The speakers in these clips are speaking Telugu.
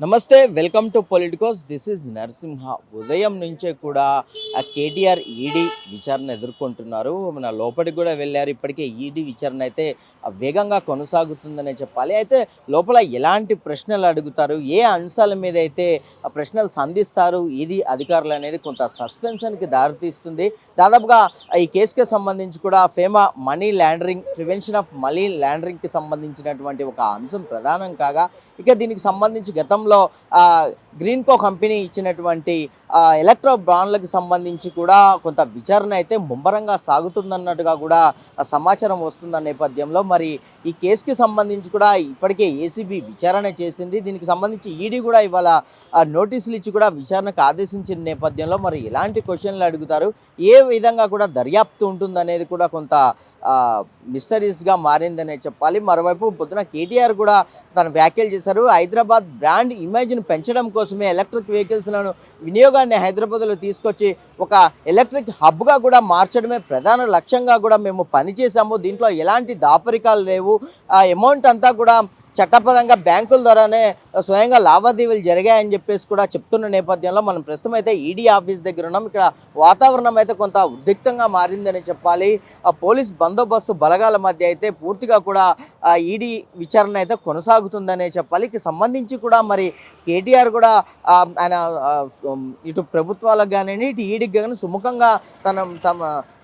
నమస్తే welcome to Politicos. This is Narasimha. ఉదయం నుంచే కూడా ఆ కేటీఆర్ ఈడీ విచారణ ఎదుర్కొంటున్నారు. మన లోపలికి కూడా వెళ్ళారు. ఇప్పటికే ఈడీ విచారణ అయితే వేగంగా కొనసాగుతుందనే చెప్పాలి. అయితే లోపల ఎలాంటి ప్రశ్నలు అడుగుతారు? ఏ అంశాల మీద అయితే ఆ ప్రశ్నలు సంధిస్తారు? ఈడీ అధికారులు అనేది కొంత సస్పెన్షన్కి దారితీస్తుంది. దాదాపుగా ఈ కేసుకి సంబంధించి కూడా FEMA money laundering prevention of money ల్యాండరింగ్కి సంబంధించినటువంటి ఒక అంశం ప్రధానం కాగా ఇక దీనికి సంబంధించి గతంలో ఆ, గ్రీన్కో కంపెనీ ఇచ్చినటువంటి ఎలక్ట్రో బాండ్లకు సంబంధించి కూడా కొంత విచారణ అయితే ముమ్మరంగా సాగుతుందన్నట్టుగా కూడా సమాచారం వస్తున్న నేపథ్యంలో మరి ఈ కేసుకి సంబంధించి కూడా ఇప్పటికే ఏసీబీ విచారణ చేసింది. దీనికి సంబంధించి ఈడీ కూడా ఇవాళ ఆ, నోటీసులు ఇచ్చి కూడా విచారణకు ఆదేశించిన నేపథ్యంలో మరి ఎలాంటి క్వశ్చన్లు అడుగుతారు ఏ విధంగా కూడా దర్యాప్తు ఉంటుందనేది కూడా కొంత మిస్టరీస్గా మారిందనే చెప్పాలి. మరోవైపు పొద్దున కేటీఆర్ కూడా తన వ్యాఖ్యలు చేశారు. హైదరాబాద్ బ్రాండ్ ఇమేజ్ను పెంచడం కోసం కోసమే ఎలక్ట్రిక్ వెహికల్స్లను వినియోగాన్ని హైదరాబాద్లో తీసుకొచ్చి ఒక ఎలక్ట్రిక్ హబ్గా కూడా మార్చడమే ప్రధాన లక్ష్యంగా కూడా మేము పనిచేసాము దీంట్లో ఎలాంటి దాపరికాలు లేవు. ఆ అమౌంట్ అంతా కూడా చట్టపరంగా బ్యాంకుల ద్వారానే స్వయంగా లావాదేవీలు జరిగాయని చెప్పేసి కూడా చెప్తున్న నేపథ్యంలో మనం ప్రస్తుతం అయితే ఈడీ ఆఫీస్ దగ్గర ఉన్నాం. ఇక్కడ వాతావరణం అయితే కొంత ఉద్రిక్తంగా మారిందని చెప్పాలి. ఆ పోలీస్ బందోబస్తు బలగాల మధ్య అయితే పూర్తిగా కూడా ఈడీ విచారణ అయితే కొనసాగుతుందనే చెప్పాలి. సంబంధించి కూడా మరి కేటీఆర్ కూడా ఆయన ఇటు ప్రభుత్వాలకు కానీ ఇటు ఈడీకి కానీ సుముఖంగా తన తమ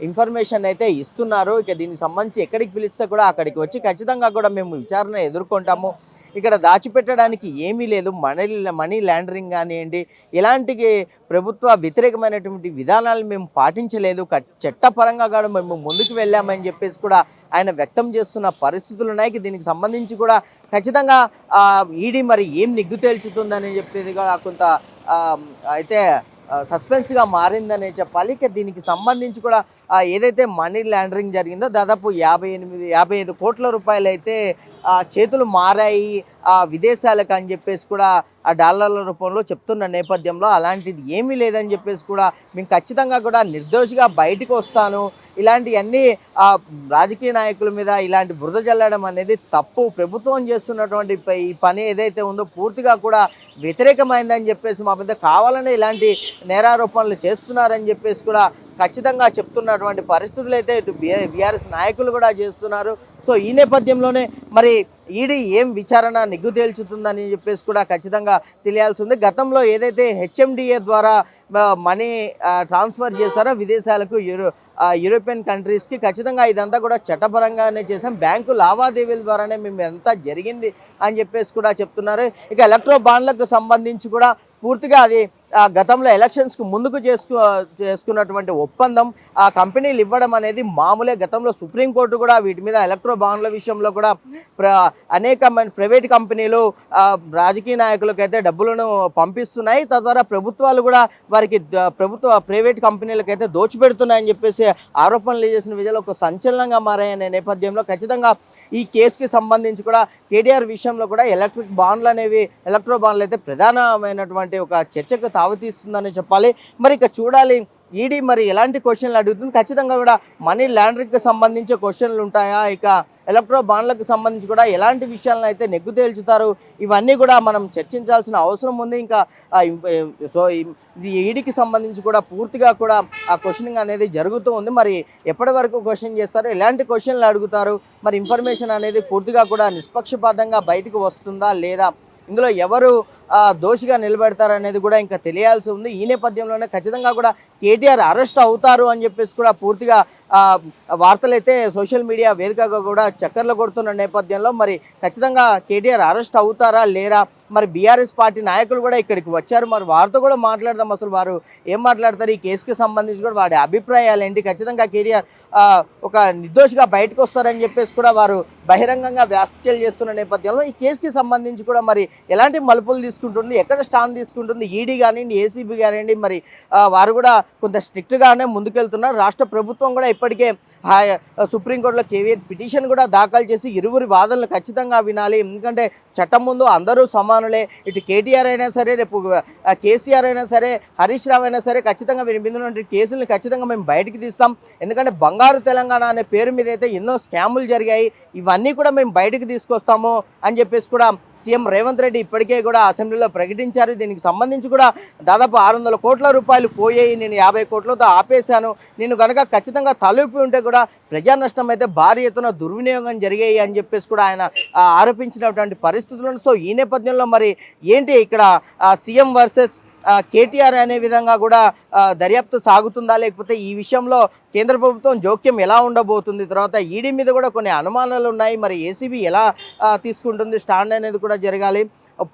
ఇన్ఫర్మేషన్ అయితే ఇస్తున్నారు. ఇక దీనికి సంబంధించి ఎక్కడికి పిలిస్తే కూడా అక్కడికి వచ్చి ఖచ్చితంగా కూడా మేము విచారణ ఎదుర్కొంటాము. ఇక్కడ దాచిపెట్టడానికి ఏమీ లేదు. మనీ మనీ ల్యాండరింగ్ కానివ్వండి ఇలాంటి ప్రభుత్వ వ్యతిరేకమైనటువంటి విధానాలు మేము పాటించలేదు. చట్టపరంగా కూడా మేము ముందుకు వెళ్ళామని చెప్పేసి కూడా ఆయన వ్యక్తం చేస్తున్న పరిస్థితులు ఉన్నాయి. దీనికి సంబంధించి కూడా ఖచ్చితంగా ఈడీ మరి ఏం నిగ్గు తేల్చుతుందని చెప్పేది కూడా కొంత అయితే సస్పెన్స్గా మారిందనే చెప్పాలి. ఇక దీనికి సంబంధించి కూడా ఏదైతే మనీ లాండరింగ్ జరిగిందో దాదాపు యాభై ఎనిమిది యాభై ఐదు కోట్ల రూపాయలు అయితే చేతులు మారాయి ఆ, విదేశాలకు అని చెప్పేసి కూడా ఆ డాలర్ల రూపంలో చెప్తున్న నేపథ్యంలో అలాంటిది ఏమీ లేదని చెప్పేసి కూడా మేము ఖచ్చితంగా కూడా నిర్దోషిగా బయటకు వస్తాను. ఇలాంటివన్నీ ఆ, రాజకీయ నాయకుల మీద ఇలాంటి బురద జల్లడం అనేది తప్పు. ప్రభుత్వం చేస్తున్నటువంటి ప- ఈ పని ఏదైతే ఉందో పూర్తిగా కూడా వ్యతిరేకమైందని చెప్పేసి మా మీద కావాలనే ఇలాంటి నేరారోపణలు చేస్తున్నారని చెప్పేసి కూడా ఖచ్చితంగా చెప్తున్నటువంటి పరిస్థితులు అయితే ఇటు బీఆర్ఎస్ నాయకులు కూడా చేస్తున్నారు. సో ఈ నేపథ్యంలోనే మరి ఈడీ ఏం విచారణ నిగ్గు తేల్చుతుందని చెప్పేసి కూడా ఖచ్చితంగా తెలియాల్సి ఉంది. గతంలో ఏదైతే హెచ్ఎండిఏ ద్వారా మనీ ట్రాన్స్ఫర్ చేశారో విదేశాలకు యూరో యూరోపియన్ కంట్రీస్కి. ఖచ్చితంగా ఇదంతా కూడా చట్టపరంగానే చేసాం బ్యాంకు లావాదేవీల ద్వారానే మేము ఎంత జరిగింది అని చెప్పేసి కూడా చెప్తున్నారు. ఇక ఎలక్ట్రో బాండ్లకు సంబంధించి కూడా పూర్తిగా అది ఆ, గతంలో ఎలక్షన్స్కి ముందుకు చేసుకు చేసుకున్నటువంటి ఒప్పందం ఆ కంపెనీలు ఇవ్వడం అనేది మామూలే. గతంలో సుప్రీంకోర్టు కూడా వీటి మీద ఎలక్ట్రో బాండ్ల విషయంలో కూడా ప్ర అనేక మంది ప్రైవేట్ కంపెనీలు రాజకీయ నాయకులకైతే డబ్బులను పంపిస్తున్నాయి. తద్వారా ప్రభుత్వాలు కూడా వారికి ప్రభుత్వ ప్రైవేట్ కంపెనీలకైతే దోచిపెడుతున్నాయని చెప్పేసి ఆరోపణలు చేసిన విజయాలు ఒక సంచలనంగా మారాయనే నేపథ్యంలో ఖచ్చితంగా ఈ కేసుకి సంబంధించి కూడా కేటీఆర్ విషయంలో కూడా ఎలక్ట్రిక్ బాండ్లు అనేవి ఎలక్ట్రో బాండ్లు అయితే ప్రధానమైనటువంటి ఒక చర్చకు తావతీస్తుందని చెప్పాలి. మరి ఇక చూడాలి ఈడీ మరి ఎలాంటి క్వశ్చన్లు అడుగుతుంది? ఖచ్చితంగా కూడా మనీ లాండరింగ్కి సంబంధించే క్వశ్చన్లు ఉంటాయా? ఇక ఎలక్ట్రో బాండ్లకు సంబంధించి కూడా ఎలాంటి విషయాలను అయితే నెగ్గు తేల్చుతారు ఇవన్నీ కూడా మనం చర్చించాల్సిన అవసరం ఉంది. ఇంకా సో ఇది ఈడీకి సంబంధించి కూడా పూర్తిగా కూడా ఆ క్వశ్చనింగ్ అనేది జరుగుతూ ఉంది. మరి ఎప్పటి వరకు క్వశ్చన్ చేస్తారు? ఎలాంటి క్వశ్చన్లు అడుగుతారు? మరి ఇన్ఫర్మేషన్ అనేది పూర్తిగా కూడా నిష్పక్షపాతంగా బయటకు వస్తుందా లేదా? ఇందులో ఎవరు దోషిగా నిలబెడతారనేది కూడా ఇంకా తెలియాల్సి ఉంది. ఈ నేపథ్యంలోనే ఖచ్చితంగా కూడా కేటీఆర్ అరెస్ట్ అవుతారు అని చెప్పేసి కూడా పూర్తిగా వార్తలైతే వార్తలు అయితే సోషల్ మీడియా వేదికగా కూడా చక్కర్లు కొడుతున్న నేపథ్యంలో మరి ఖచ్చితంగా కేటీఆర్ అరెస్ట్ అవుతారా లేరా మరి బీఆర్ఎస్ పార్టీ నాయకులు కూడా ఇక్కడికి వచ్చారు. మరి వారితో కూడా మాట్లాడదాం అసలు వారు ఏం మాట్లాడతారు? ఈ కేసుకి సంబంధించి కూడా వాడి అభిప్రాయాలు ఏంటి? ఖచ్చితంగా కేటీఆర్ ఒక నిర్దోషిగా బయటకు వస్తారని చెప్పేసి కూడా వారు బహిరంగంగా వ్యాఖ్యలు చేస్తున్న నేపథ్యంలో ఈ కేసుకి సంబంధించి కూడా మరి ఎలాంటి మలుపులు తీసుకుంటుంది? ఎక్కడ స్టాండ్ తీసుకుంటుంది? ఈడీ కానివ్వండి ఏసీబీ కానివ్వండి మరి వారు కూడా కొంత స్ట్రిక్ట్గానే ముందుకెళ్తున్నారు. రాష్ట్ర ప్రభుత్వం కూడా ఇప్పటికే సుప్రీంకోర్టులో కేవీఆర్ పిటిషన్ కూడా దాఖలు చేసి ఇరువురి వాదనలు ఖచ్చితంగా వినాలి. ఎందుకంటే చట్టం ముందు అందరూ సమానులే ఇటు కేటీఆర్ అయినా సరే రేపు కేసీఆర్ అయినా సరే హరీష్ రావు అయినా సరే ఖచ్చితంగా వీరి మీద ఉన్నటువంటి కేసులను ఖచ్చితంగా మేము బయటికి తీస్తాం. ఎందుకంటే బంగారు తెలంగాణ అనే పేరు మీద అయితే ఎన్నో స్కాములు జరిగాయి. ఇవన్నీ కూడా మేము బయటికి తీసుకొస్తాము అని చెప్పేసి కూడా సీఎం రేవంత్ రెడ్డి ఇప్పటికే కూడా అసెంబ్లీలో ప్రకటించారు. దీనికి సంబంధించి కూడా దాదాపు ఆరు వందల కోట్ల రూపాయలు పోయాయి. నేను యాభై కోట్లతో ఆపేశాను. నేను కనుక ఖచ్చితంగా తలూపి ఉంటే కూడా ప్రజా నష్టం అయితే భారీ ఎత్తున దుర్వినియోగం జరిగాయి అని చెప్పేసి కూడా ఆయన ఆరోపించినటువంటి పరిస్థితులు సో ఈ నేపథ్యంలో మరి ఏంటి ఇక్కడ సీఎం వర్సెస్ కేటీఆర్ అనే విధంగా కూడా దర్యాప్తు సాగుతుందా? లేకపోతే ఈ విషయంలో కేంద్ర ప్రభుత్వం జోక్యం ఎలా ఉండబోతుంది? తర్వాత ఈడీ మీద కూడా కొన్ని అనుమానాలు ఉన్నాయి. మరి ఏసీబీ ఎలా తీసుకుంటుంది? స్టాండ్ అనేది కూడా జరగాలి.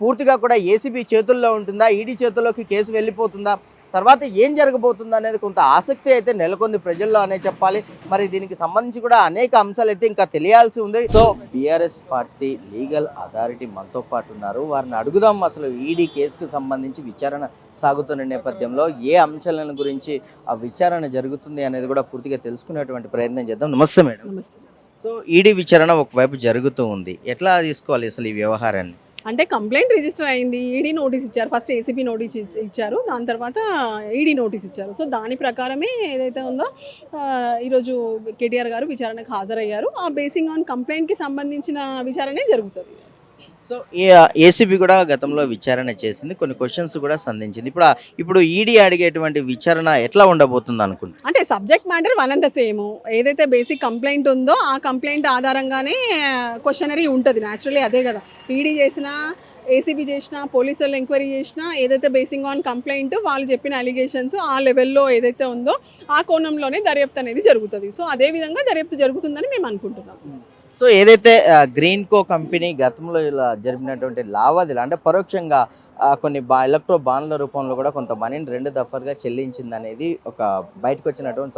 పూర్తిగా కూడా ఏసీబీ చేతుల్లో ఉంటుందా? ఈడీ చేతుల్లోకి కేసు వెళ్ళిపోతుందా? తర్వాత ఏం జరగబోతుంది అనేది కొంత ఆసక్తి అయితే నెలకొంది ప్రజల్లో అనే చెప్పాలి. మరి దీనికి సంబంధించి కూడా అనేక అంశాలు అయితే ఇంకా తెలియాల్సి ఉంది. So BRS party legal authority మనతో పాటు ఉన్నారు. వారిని అడుగుదాం అసలు ఈడీ కేసుకు సంబంధించి విచారణ సాగుతున్న నేపథ్యంలో ఏ అంశాలను గురించి ఆ విచారణ జరుగుతుంది అనేది కూడా పూర్తిగా తెలుసుకునేటువంటి ప్రయత్నం చేద్దాం. నమస్తే మేడం. నమస్తే. సో ఈడీ విచారణ ఒకవైపు జరుగుతూ ఉంది. ఎట్లా తీసుకోవాలి అసలు ఈ వ్యవహారాన్ని? అంటే కంప్లైంట్ రిజిస్టర్ అయింది ఈడీ నోటీస్ ఇచ్చారు. ఫస్ట్ ఏసీబీ నోటీస్ ఇచ్చారు. దాని తర్వాత ఈడీ నోటీస్ ఇచ్చారు. సో దాని ప్రకారమే ఏదైతే ఉందో ఈరోజు కేటీఆర్ గారు విచారణకు హాజరయ్యారు. ఆ బేసింగ్ ఆన్ కంప్లైంట్కి సంబంధించిన విచారణే జరుగుతుంది. సో ఏసీబీ కూడా గతంలో విచారణ చేసింది కొన్ని క్వశ్చన్స్ కూడా సంధించింది. ఇప్పుడు ఇప్పుడు ఈడీ అడిగేటువంటి విచారణ ఎట్లా ఉండబోతుంది అనుకుంటున్నారు? అంటే subject matter one and the same ఏదైతే బేసిక్ కంప్లైంట్ ఉందో ఆ కంప్లైంట్ ఆధారంగానే క్వశ్చనరీ ఉంటుంది. న్యాచురలీ అదే కదా. ఈడీ చేసిన ఏసీబీ చేసిన పోలీసు వాళ్ళు ఎంక్వైరీ చేసినా ఏదైతే బేసింగ్ ఆన్ కంప్లైంట్ వాళ్ళు చెప్పిన అలిగేషన్స్ ఆ లెవెల్లో ఏదైతే ఉందో ఆ కోణంలోనే దర్యాప్తు అనేది జరుగుతుంది. సో అదే విధంగా దర్యాప్తు జరుగుతుందని మేము అనుకుంటున్నాం. సో ఏదైతే గ్రీన్ కో కంపెనీ గతంలో ఇలా జరిపినటువంటి లావాదేవీలు అంటే పరోక్షంగా కొన్ని బా ఎలక్ట్రో బాండ్ల రూపంలో కూడా కొంత మనీని రెండు దఫాలుగా చెల్లించింది అనేది ఒక బయటకు వచ్చినటువంటి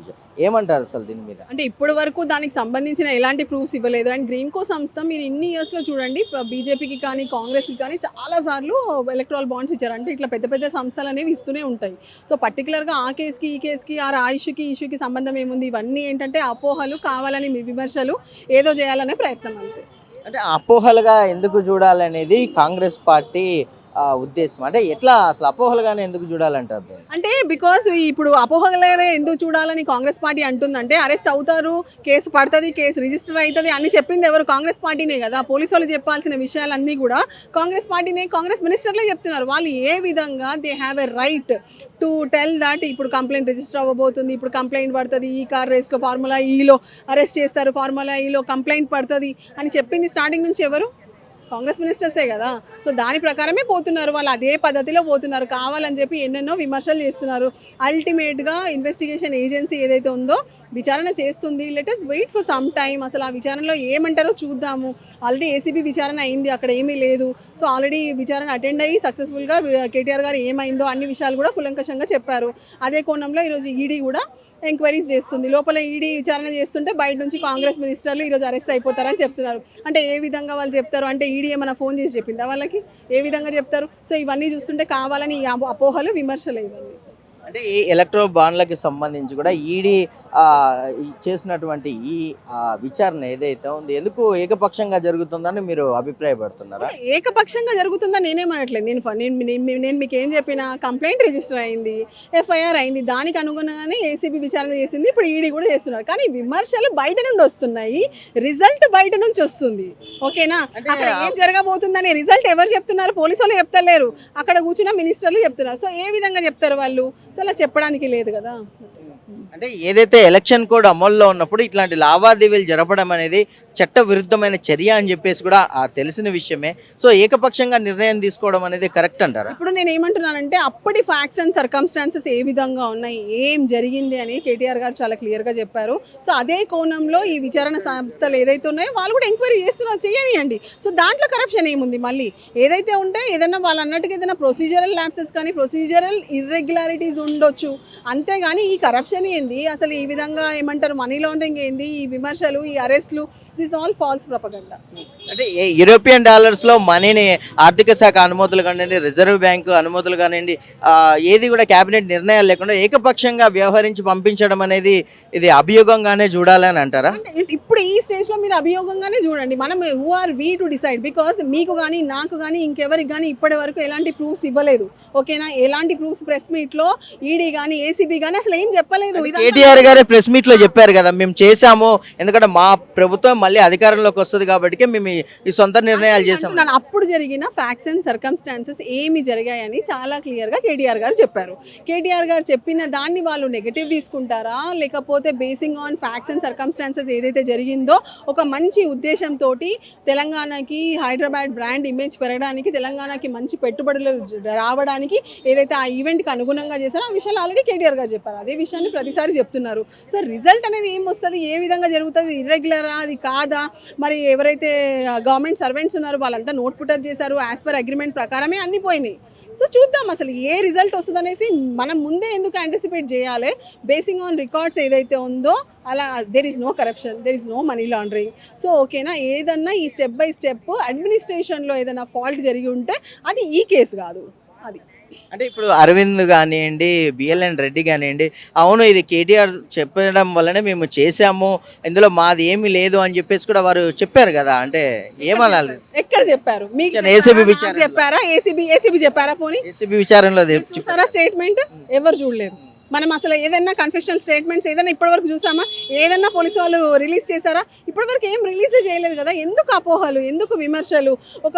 విషయం ఏమంటారు అసలు దీని మీద? అంటే ఇప్పటి వరకు దానికి సంబంధించిన ఎలాంటి ప్రూఫ్స్ ఇవ్వలేదు. అండ్ గ్రీన్ కో సంస్థ మీరు ఇన్ని ఇయర్స్లో చూడండి బీజేపీకి కానీ కాంగ్రెస్కి కానీ చాలా సార్లు ఎలక్ట్రాల్ బాండ్స్ ఇచ్చారు. అంటే ఇట్లా పెద్ద పెద్ద సంస్థలు అనేవి ఇస్తూనే ఉంటాయి. సో పర్టికులర్గా ఆ కేసుకి ఈ కేసుకి ఆ రా ఇష్యూకి సంబంధం ఏముంది? ఇవన్నీ ఏంటంటే అపోహలు కావాలని మీ విమర్శలు ఏదో చేయాలనే ప్రయత్నం అంతే. అంటే అపోహలుగా ఎందుకు చూడాలనేది కాంగ్రెస్ పార్టీ ఉద్దేశం. అంటే ఎట్లా అసలు అపోహలుగానే ఎందుకు చూడాలంటారు అంటే బికాస్ ఇప్పుడు అపోహలుగానే ఎందుకు చూడాలని కాంగ్రెస్ పార్టీ అంటుందంటే అరెస్ట్ అవుతారు కేసు పడుతుంది కేసు రిజిస్టర్ అవుతుంది అని చెప్పింది ఎవరు? కాంగ్రెస్ పార్టీనే కదా. పోలీసు వాళ్ళు చెప్పాల్సిన విషయాలన్నీ కూడా కాంగ్రెస్ పార్టీనే కాంగ్రెస్ మినిస్టర్లే చెప్తున్నారు. వాళ్ళు ఏ విధంగా they have a right to tell that ఇప్పుడు కంప్లైంట్ రిజిస్టర్ అవ్వబోతుంది ఇప్పుడు కంప్లైంట్ పడుతుంది ఈ కార్ రేస్లో ఫార్ములా ఈలో అరెస్ట్ చేస్తారు ఫార్ములా ఈలో కంప్లైంట్ పడుతుంది అని చెప్పింది స్టార్టింగ్ నుంచి ఎవరు? కాంగ్రెస్ మినిస్టర్సే కదా. సో దాని ప్రకారమే పోతున్నారు వాళ్ళు. అదే పద్ధతిలో పోతున్నారు. కావాలని చెప్పి ఎన్నెన్నో విమర్శలు చేస్తున్నారు. అల్టిమేట్గా ఇన్వెస్టిగేషన్ ఏజెన్సీ ఏదైతే ఉందో విచారణ చేస్తుంది. Let's wait for some time అసలు ఆ విచారణలో ఏమంటారో చూద్దాము. ఆల్రెడీ ఏసీబీ విచారణ అయింది. అక్కడ ఏమీ లేదు. సో ఆల్రెడీ విచారణ అటెండ్ అయ్యి సక్సెస్ఫుల్గా కేటీఆర్ గారు ఏమైందో అన్ని విషయాలు కూడా కులంకషంగా చెప్పారు. అదే కోణంలో ఈరోజు ఈడీ కూడా ఎంక్వైరీస్ చేస్తుంది. లోపల ఈడీ విచారణ చేస్తుంటే బయట నుంచి కాంగ్రెస్ మినిస్టర్లు ఈరోజు అరెస్ట్ అయిపోతారని చెప్తున్నారు. అంటే ఏ విధంగా వాళ్ళు చెప్తారు? అంటే ఈడీ ఏమైనా ఫోన్ చేసి చెప్పిందా వాళ్ళకి? ఏ విధంగా చెప్తారు? సో ఇవన్నీ చూస్తుంటే కావాలని ఈ అపో- అపోహలు విమర్శలు ఇవన్నీ. అంటే ఈ ఎలక్ట్రో బాండ్లకి సంబంధించి కూడా ఈడీ చేసినటువంటి ఈ విచారణ ఏదైతే ఉంది ఎందుకు ఏకపక్షంగా జరుగుతుందని మీరు అభిప్రాయపడుతున్నారా? ఏకపక్షంగా జరుగుతుందని నేనేమనట్లేదు నేను నేను నేను- మీకు ఏం చెప్పిన కంప్లైంట్ రిజిస్టర్ అయింది ఎఫ్ఐఆర్ అయింది దానికి అనుగుణంగానే ఏసీబీ విచారణ చేసింది ఇప్పుడు ఈడీ కూడా చేస్తున్నారు. కానీ విమర్శలు బయట నుండి వస్తున్నాయి రిజల్ట్ బయట నుంచి వస్తుంది. ఓకేనా? అక్కడ ఏం జరగబోతుందనే రిజల్ట్ ఎవరు చెప్తున్నారు? పోలీసు వాళ్ళు చెప్తలేరు. అక్కడ కూర్చున్న మినిస్టర్లు చెప్తున్నారు. సో ఏ విధంగా చెప్తారు వాళ్ళు? సో అలా చెప్పడానికి లేదు కదా. అంటే ఏదైతే ఎలక్షన్ కోడ్ అమల్లో ఉన్నప్పుడు ఇట్లాంటి లావాదేవీలు జరపడం అనేది చట్ట విరుద్ధమైన చర్య అని చెప్పేసి కూడా ఆ తెలిసిన విషయమే. సో ఏకపక్షంగా నిర్ణయం తీసుకోవడం అనేది కరెక్ట్ అంటారా? ఇప్పుడు నేను ఏమంటున్నానంటే అప్పటి ఫ్యాక్ట్స్ అండ్ సర్కమ్స్టాన్సెస్ ఏ విధంగా ఉన్నాయి ఏం జరిగింది అని కేటీఆర్ గారు చాలా క్లియర్గా చెప్పారు. సో అదే కోణంలో ఈ విచారణ సంస్థలు ఏదైతే ఉన్నాయో వాళ్ళు కూడా ఎంక్వైరీ చేస్తున్నారు చేయనియండి. సో దాంట్లో కరప్షన్ ఏముంది మళ్ళీ? ఏదైతే ఉంటే ఏదైనా వాళ్ళు అన్నట్టుగా ఏదైనా ప్రొసీజరల్ ల్యాబ్సెస్ కానీ ప్రొసీజరల్ ఇర్రెగ్యులారిటీస్ ఉండొచ్చు. అంతేగాని ఈ కరప్షన్ ఏంది అసలు ఈ విధంగా ఏమంటారు మనీ లాండరింగ్ ఏంది? ఈ విమర్శలు ఈ అరెస్ట్లు దిస్ ఆల్ ఫాల్స్ ప్రపగండా అంటే యూరోపియన్ డాలర్స్లో మనీని ఆర్థిక శాఖ అనుమతులు కానివ్వండి రిజర్వ్ బ్యాంకు అనుమతులు కానివ్వండి ఏది కూడా కేబినెట్ నిర్ణయాలు లేకుండా ఏకపక్షంగా వ్యవహరించి పంపించడం అనేది ఇది అభియోగంగానే చూడాలని అంటారా? ఇప్పుడు ఈ స్టేజ్లో మీరు అభియోగంగానే చూడండి. మనం who are we to decide because మీకు కానీ నాకు కానీ ఇంకెవరికి కానీ ఇప్పటి వరకు ఎలాంటి ప్రూఫ్స్ ఇవ్వలేదు. ఓకేనా ఎలాంటి ప్రూఫ్స్ ప్రెస్ మీట్లో ఈడీ కానీ ఏసీబీ కానీ అసలు ఏం చెప్పలేదు. కేటీఆర్ గారే ప్రెస్ మీట్లో చెప్పారు కదా మేము చేశాము. ఎందుకంటే మా ప్రభుత్వం మళ్ళీ అధికారంలోకి వస్తుంది కాబట్టి మేము ఈ- సొంత నిర్ణయాలు అంటున్నాను అప్పుడు జరిగిన ఫ్యాక్ట్స్ అండ్ సర్కమ్స్టాన్సెస్ ఏమి జరిగాయని చాలా క్లియర్గా కేటీఆర్ గారు చెప్పారు. కేటీఆర్ గారు చెప్పిన దాన్ని వాళ్ళు నెగటివ్ తీసుకుంటారా? లేకపోతే basing on facts and circumstances ఏదైతే జరిగిందో ఒక మంచి ఉద్దేశంతో తెలంగాణకి హైదరాబాద్ బ్రాండ్ ఇమేజ్ పెరగడానికి తెలంగాణకి మంచి పెట్టుబడులు రావడానికి ఏదైతే ఆ ఈవెంట్కి అనుగుణంగా చేశారో ఆ విషయాలు ఆల్రెడీ కేటీఆర్ గారు చెప్పారు. అదే విషయాన్ని ప్రతిసారి చెప్తున్నారు. సో రిజల్ట్ అనేది ఏం వస్తుంది? ఏ విధంగా జరుగుతుంది? ఇర్రెగ్యులరా? అది కాదా? మరి ఎవరైతే గవర్నమెంట్ సర్వెంట్స్ ఉన్నారో వాళ్ళంతా నోట్ పుటప్ చేశారు యాజ్ పర్ అగ్రిమెంట్ ప్రకారమే అన్ని పోయినాయి. సో చూద్దాం అసలు ఏ రిజల్ట్ వస్తుంది అనేసి మనం ముందే ఎందుకు యాంటిసిపేట్ చేయాలి? బేసింగ్ ఆన్ రికార్డ్స్ ఏదైతే ఉందో అలా there is no corruption there is no money laundering so ఓకేనా? ఏదన్నా ఈ స్టెప్ బై స్టెప్ అడ్మినిస్ట్రేషన్లో ఏదైనా ఫాల్ట్ జరిగి ఉంటే అది ఈ కేసు కాదు. అది. అంటే ఇప్పుడు అరవింద్ కానివ్వండి బిఎల్ఎన్ రెడ్డి కానివ్వండి అవును ఇది కేటీఆర్ చెప్పడం వల్లనే మేము చేశాము ఇందులో మాది ఏమీ లేదు అని చెప్పేసి కూడా వారు చెప్పారు కదా అంటే ఏమనాలి? ఎక్కడ చెప్పారు? మీకు ACB చెప్పారా? విచారణ. నాకు చెప్పారా? ఏసీబీ ఏసీబీ చెప్పారా పోనీ? ఏసీబీ విచారణలో చూసారా స్టేట్మెంట్ ఎవరు చూడలేదు. మనం అసలు ఏదైనా కన్ఫెషనల్ స్టేట్మెంట్స్ ఏదైనా ఇప్పటివరకు చూసామా? ఏదైనా పోలీసు వాళ్ళు రిలీజ్ చేశారా? ఇప్పటివరకు ఏం రిలీజ్ చేయలేదు కదా? ఎందుకు అపోహలు? ఎందుకు విమర్శలు? ఒక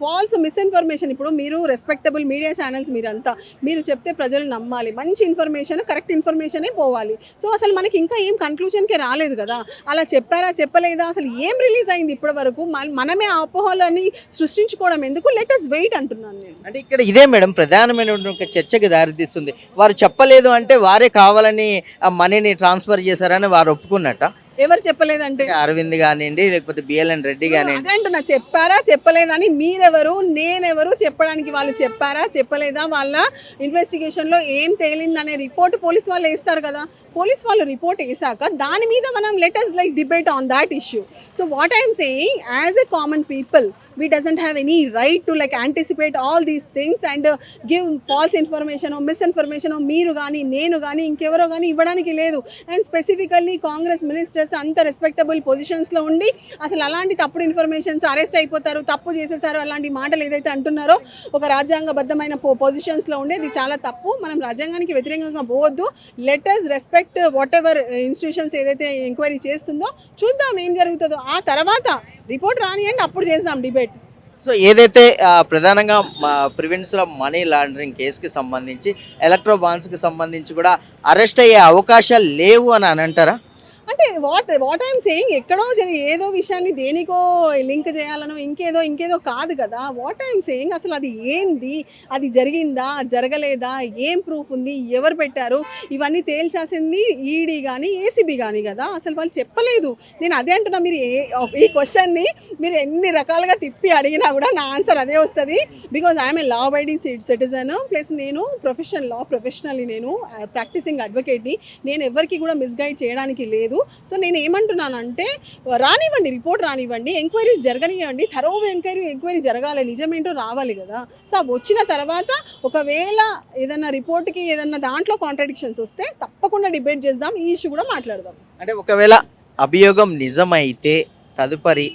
ఫాల్స్ మిస్ఇన్ఫర్మేషన్ ఇప్పుడు మీరు రెస్పెక్టబుల్ మీడియా ఛానల్స్ మీరంతా మీరు చెప్తే ప్రజలు నమ్మాలి. మంచి ఇన్ఫర్మేషన్ కరెక్ట్ ఇన్ఫర్మేషనే పోవాలి. సో అసలు మనకి ఇంకా ఏం కన్క్లూషన్కే రాలేదు కదా? అలా చెప్పారా చెప్పలేదా? అసలు ఏం రిలీజ్ అయింది ఇప్పటివరకు? మనమే ఆ అపోహలని సృష్టించుకోవడం ఎందుకు? లెటస్ వెయిట్ అంటున్నాను నేను. అంటే ఇక్కడ ఇదే మేడం ప్రధానమైన చర్చకు దారితీస్తుంది. వారు చెప్పలేదు అంటే వారే కావాలని ఆ మనీని ట్రాన్స్ఫర్ చేశారని వారు ఒప్పుకున్నట్ట. ఎవరు చెప్పలేదంటే? అంటే అరవింద్ కానివ్వండి లేకపోతే బిఎల్ఎన్ రెడ్డి కానివ్వండి. అంటున్నా చెప్పారా చెప్పలేదని మీరెవరు నేనెవరు చెప్పడానికి వాళ్ళు చెప్పారా చెప్పలేదా? వాళ్ళ ఇన్వెస్టిగేషన్లో ఏం తేలిందనే రిపోర్ట్ పోలీస్ వాళ్ళు వేస్తారు కదా. పోలీస్ వాళ్ళు రిపోర్ట్ వేసాక దాని మీద మనం let us like debate on that issue so what I'm saying as a common people we doesn't have any right to like anticipate all these things and give false information misinformation మీరు కానీ నేను కానీ ఇంకెవరో కానీ ఇవ్వడానికి లేదు. అండ్ స్పెసిఫికల్లీ కాంగ్రెస్ మినిస్టర్స్ అంత రెస్పెక్టబుల్ పొజిషన్స్లో ఉండి అసలు అలాంటి తప్పుడు ఇన్ఫర్మేషన్స్ అరెస్ట్ అయిపోతారు తప్పు చేసేసారు అలాంటి మాటలు ఏదైతే అంటున్నారో ఒక రాజ్యాంగబద్ధమైన పొజిషన్స్లో ఉండే అది చాలా తప్పు. మనం రాజ్యాంగానికి వ్యతిరేకంగా పోవద్దు. Let us respect whatever institutions ఏదైతే ఎంక్వైరీ చేస్తుందో చూద్దాం ఏం జరుగుతుందో. ఆ తర్వాత రిపోర్ట్ రానియండి అప్పుడు చేద్దాం డిబేట్. సో ఏదైతే ప్రధానంగా మా ప్రివెన్స్లో మనీ లాండరింగ్ కేసుకి సంబంధించి ఎలక్ట్రో బాండ్స్కి సంబంధించి కూడా అరెస్ట్ అయ్యే అవకాశాలు లేవు అని అని అంటారా? అంటే వాట్ వాట్ ఐఎమ్ సేయింగ్ ఎక్కడో జరి ఏదో విషయాన్ని దేనికో లింక్ చేయాలనో ఇంకేదో ఇంకేదో కాదు కదా. వాట్ ఐఎమ్ సేయింగ్ అసలు అది ఏంది? అది జరిగిందా? జరగలేదా? ఏం ప్రూఫ్ ఉంది? ఎవరు పెట్టారు? ఇవన్నీ తేల్చాల్సింది ఈడీ కానీ ఏసీబీ కానీ కదా. అసలు వాళ్ళు చెప్పలేదు. నేను అదే అంటున్నా మీరు ఏ ఈ క్వశ్చన్ని మీరు ఎన్ని రకాలుగా తిప్పి అడిగినా కూడా నా ఆన్సర్ అదే వస్తుంది. Because I'm a law abiding citizen plus నేను ప్రొఫెషనల్ లా ప్రొఫెషనల్లీ నేను uh, ప్రాక్టీసింగ్ అడ్వకేట్ని నేను ఎవరికి కూడా మిస్గైడ్ చేయడానికి లేదు. సో నేను ఏమంటున్నానంటే రానివ్వండి రిపోర్ట్ రానివ్వండి ఎంక్వైరీస్ జరగనివ్వండి థరో ఎంక్వైరీ ఎంక్వైరీ జరగాలి నిజమేంటో రావాలి కదా. సో అవి వచ్చిన తర్వాత ఒకవేళ ఏదన్నా రిపోర్ట్కి ఏదన్నా దాంట్లో కాంట్రడిక్షన్స్ వస్తే తప్పకుండా డిబేట్ చేద్దాం ఈ ఇష్యూ కూడా మాట్లాడదాం. అంటే ఒకవేళ అభియోగం నిజమైతే తదుపరి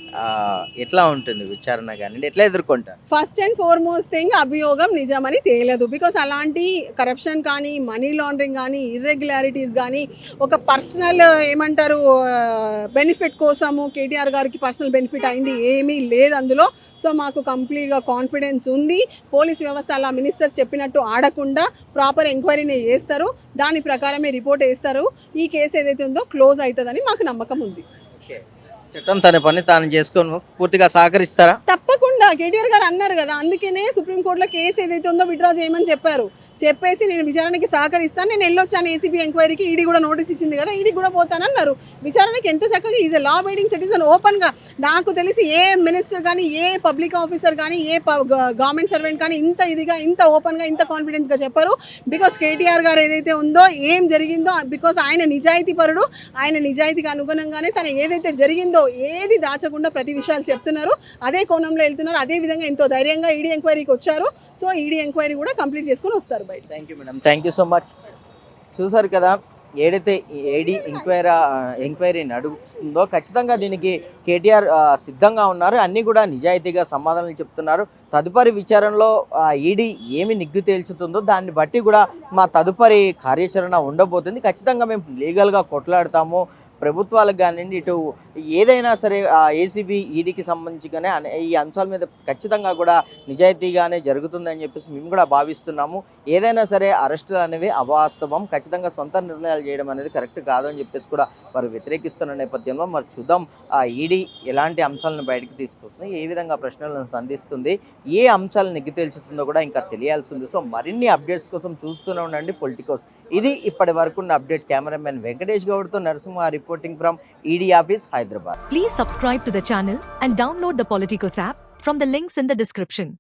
ఎట్లా ఉంటుంది విచారణ కానీ ఎట్లా ఎదుర్కొంటారు? ఫస్ట్ అండ్ ఫార్మోస్ట్ థింగ్ అభియోగం నిజమని తేలదు. బికాస్ అలాంటి కరప్షన్ కానీ మనీ లాండరింగ్ కానీ ఇర్రెగ్యులారిటీస్ కానీ ఒక పర్సనల్ ఏమంటారు బెనిఫిట్ కోసము కేటీఆర్ గారికి పర్సనల్ బెనిఫిట్ అయింది ఏమీ లేదు అందులో. సో మాకు కంప్లీట్గా కాన్ఫిడెన్స్ ఉంది. పోలీస్ వ్యవస్థ అలా మినిస్టర్స్ చెప్పినట్టు ఆడకుండా ప్రాపర్ ఎంక్వైరీని చేస్తారు. దాని ప్రకారమే రిపోర్ట్ వేస్తారు. ఈ కేసు ఏదైతే ఉందో క్లోజ్ అవుతుందని మాకు నమ్మకం ఉంది. చట్టం తన పని తాను చేసుకొని పూర్తిగా సహకరిస్తారా? తప్పకుండా. కేటీఆర్ గారు అన్నారు కదా అందుకనే సుప్రీంకోర్టులో కేసు ఏదైతే ఉందో విత్డ్రా చేయమని చెప్పారు. చెప్పేసి నేను విచారణకి సహకరిస్తాను నేను వెళ్ళొచ్చాను ఏసీబీ ఎంక్వైరీకి ఈడీ కూడా నోటీస్ ఇచ్చింది కదా ఈడీ కూడా పోతానన్నారు విచారణకి ఎంత చక్కగా is a law abiding citizen ఓపెన్గా నాకు తెలిసి ఏ మినిస్టర్ కానీ ఏ పబ్లిక్ ఆఫీసర్ కానీ ఏ గవర్నమెంట్ సర్వెంట్ కానీ ఇంత ఇదిగా ఇంత ఓపెన్గా ఇంత కాన్ఫిడెంట్గా చెప్పారు. బికాస్ కేటీఆర్ గారు ఏదైతే ఉందో ఏం జరిగిందో బికాస్ ఆయన నిజాయితీ పరుడు ఆయన నిజాయితీకి అనుగుణంగానే తను ఏదైతే జరిగిందో ఏది దాచకుండా ప్రతి విషయాలు చెప్తున్నారు అదే కోణంలో వెళ్తున్నారు అదే విధంగా ఎంతో ధైర్యంగా ఈడీ ఎంక్వైరీకి వచ్చారు. సో ఈడీ ఎంక్వైరీ కూడా కంప్లీట్ చేసుకొని వస్తారు బయట. Thank you madam thank you so much చూసారు కదా ఏడైతే ఏడీ ఎంక్వైరీ ఎంక్వైరీ నడుస్తుందో ఖచ్చితంగా దీనికి కేటీఆర్ సిద్ధంగా ఉన్నారు. అన్నీ కూడా నిజాయితీగా సమాధానాలు చెప్తున్నారు. తదుపరి విచారణలో ఈడీ ఏమి నిగ్గు తేల్చుతుందో దాన్ని బట్టి కూడా మా తదుపరి కార్యాచరణ ఉండబోతుంది. ఖచ్చితంగా మేము లీగల్గా కొట్లాడతాము. ప్రభుత్వాలకు కానివ్వండి ఇటు ఏదైనా సరే ఏసీబీ ఈడీకి సంబంధించి కానీ ఈ అంశాల మీద ఖచ్చితంగా కూడా నిజాయితీగానే జరుగుతుందని చెప్పేసి మేము కూడా భావిస్తున్నాము. ఏదైనా సరే అరెస్టులు అనేవి అవాస్తవం. ఖచ్చితంగా సొంత నిర్ణయాలు చేయడం అనేది కరెక్ట్ కాదు అని చెప్పేసి కూడా వారు వ్యతిరేకిస్తున్న నేపథ్యంలో మరి చూద్దాం ఆ ఈడీ ఎలాంటి అంశాలను బయటకు తీసుకొస్తుంది ఏ విధంగా ప్రశ్నలను సంధిస్తుంది ఏ అంశాలను నెగ్గి తేల్చుతుందో కూడా ఇంకా తెలియాల్సి ఉంది సో మరిన్ని అప్డేట్స్ కోసం చూస్తూనే ఉండండి పొలిటికోస్. ఇది ఇప్పటి వరకు ఉన్న update cameraman Venkatesh గౌడ్తో Narasimha reporting from ED office Hyderabad. Please subscribe to the channel and download the Politicos app from the links in the description